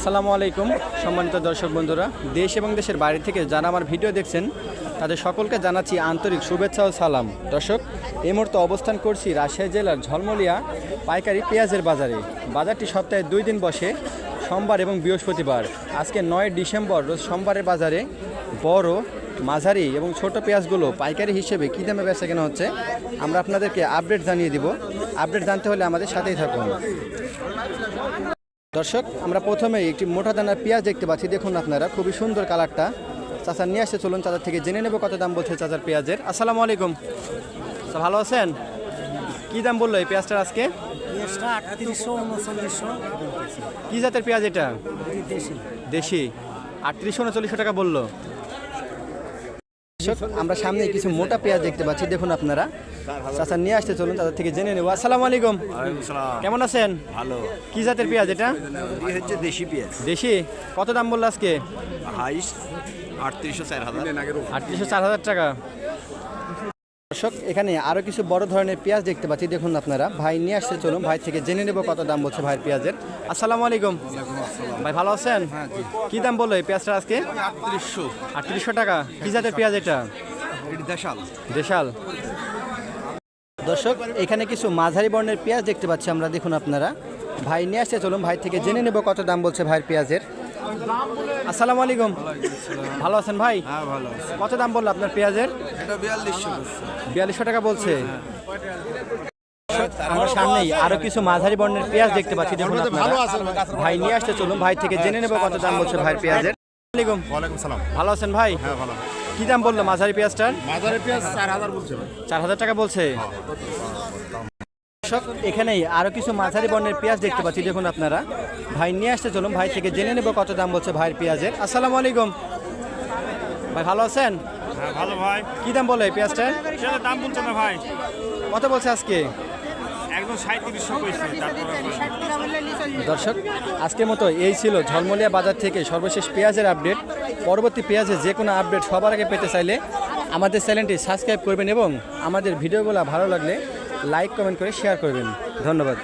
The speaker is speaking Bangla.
আসসালামু আলাইকুম, সম্মানিত দর্শক বন্ধুরা। দেশ এবং দেশের বাইরে থেকে যারা আমার ভিডিও দেখছেন, তাদের সকলকে জানাচ্ছি আন্তরিক শুভেচ্ছা ও সালাম। দর্শক, এই মুহূর্তে অবস্থান করছি রাজশাহী জেলার ঝলমলিয়া পাইকারি পেঁয়াজের বাজারে। বাজারটি সপ্তাহে দুই দিন বসে, সোমবার এবং বৃহস্পতিবার। আজকে নয় ডিসেম্বর, রোজ সোমবারের বাজারে বড়, মাঝারি এবং ছোট পেঁয়াজগুলো পাইকারি হিসেবে কী দামে বেচা কেনা হচ্ছে, আমরা আপনাদেরকে আপডেট জানিয়ে দিব। আপডেট জানতে হলে আমাদের সাথেই থাকুন। দর্শক আমরা প্রথমে একটি মোটা দানার পেঁয়াজ দেখতে পাচ্ছি। দেখুন আপনারা খুবই সুন্দর কালারটা। চাচা নিয়ে আসছে চলুন চাচার থেকে জেনে নেব কত দাম বলছে চাচার পেঁয়াজের। আসসালামু আলাইকুম। আচ্ছা, ভালো আছেন? কি দাম বলল এই পেঁয়াজটার আজকে? কি জাতের পেঁয়াজ এটা? দেশি। আটত্রিশশো উনচল্লিশশো টাকা বলল। আমরা সামনে কিছু মোটা পেঁয়াজ দেখতে পাচ্ছি দেখুন আপনারা। চাচা নিয়ে আসতে চলুন তাদের থেকে জেনে নেব। আসসালাম আলাইকুম। কেমন আছেন? ভালো। কি জাতের পেঁয়াজ এটা? হচ্ছে দেশি পেঁয়াজ। দেশি? কত দাম বলল আজকে? আটত্রিশশো চার হাজার। আটত্রিশশো চার হাজার টাকা। দর্শক এখানে আরও কিছু বড় ধরনের পেঁয়াজ দেখতে পাচ্ছি। দেখুন আপনারা ভাই নিয়ে আসছে চলুন ভাই থেকে জেনে নেব কত দাম বলছে ভাইয়ের পেঁয়াজের। আসসালামু আলাইকুম। ভাই ভালো আছেন? কি দাম বলল এই পেঁয়াজটা আজকে? আটত্রিশশো। আটত্রিশশো টাকা। কি জাতের পেঁয়াজ এটা দেশাল। দেশাল। দর্শক এখানে কিছু মাঝারি বর্ণের পেঁয়াজ দেখতে পাচ্ছি আমরা দেখুন আপনারা। ভাই নিয়ে আসছে চলুন ভাই থেকে জেনে নেব কত দাম বলছে ভাইয়ের পেঁয়াজের। আসসালামু আলাইকুম। ভালো আছেন ভাই? হ্যাঁ ভালো কত দাম বলল আপনার পেঁয়াজের? এটা বিয়াল্লিশশো বিয়াল্লিশশো টাকা বলছে। আমার সামনেই আরও কিছু মাঝারি বর্ণের পেঁয়াজ দেখতে পাচ্ছি। দেখুন ভাই। নিয়ে আসতে চলুন ভাই থেকে জেনে নেব কত দাম বলছে ভাইয়ের পেঁয়াজের। সালাম। ভালো আছেন ভাই? হ্যাঁ ভালো। কি দাম বলল মাঝারি পেঁয়াজটার? বাজারে পেঁয়াজ চার হাজার বলছে চার হাজার টাকা বলছে। দর্শক, এখানেই আরও কিছু মাঝারি বর্ণের পেঁয়াজ দেখতে পাচ্ছি দেখুন আপনারা। ভাই নিয়ে আসতে চলুন। ভাই থেকে জেনে নেব কত দাম বলছে ভাইয়ের পেঁয়াজের। আসসালামু আলাইকুম। ভাই ভালো আছেন? হ্যাঁ ভালো ভাই। কি দাম বলে এই পেঁয়াজটার দাম বলছে না ভাই। কত বলছে আজকে? একদম দর্শক আজকের মতো এই ছিল ঝলমলিয়া বাজার থেকে সর্বশেষ পেঁয়াজের আপডেট। পরবর্তী পেঁয়াজের যে কোনো আপডেট সবার আগে পেতে চাইলে আমাদের চ্যানেলটি সাবস্ক্রাইব করবেন এবং আমাদের ভিডিওগুলো ভালো লাগলে লাইক কমেন্ট করে শেয়ার করবেন। ধন্যবাদ।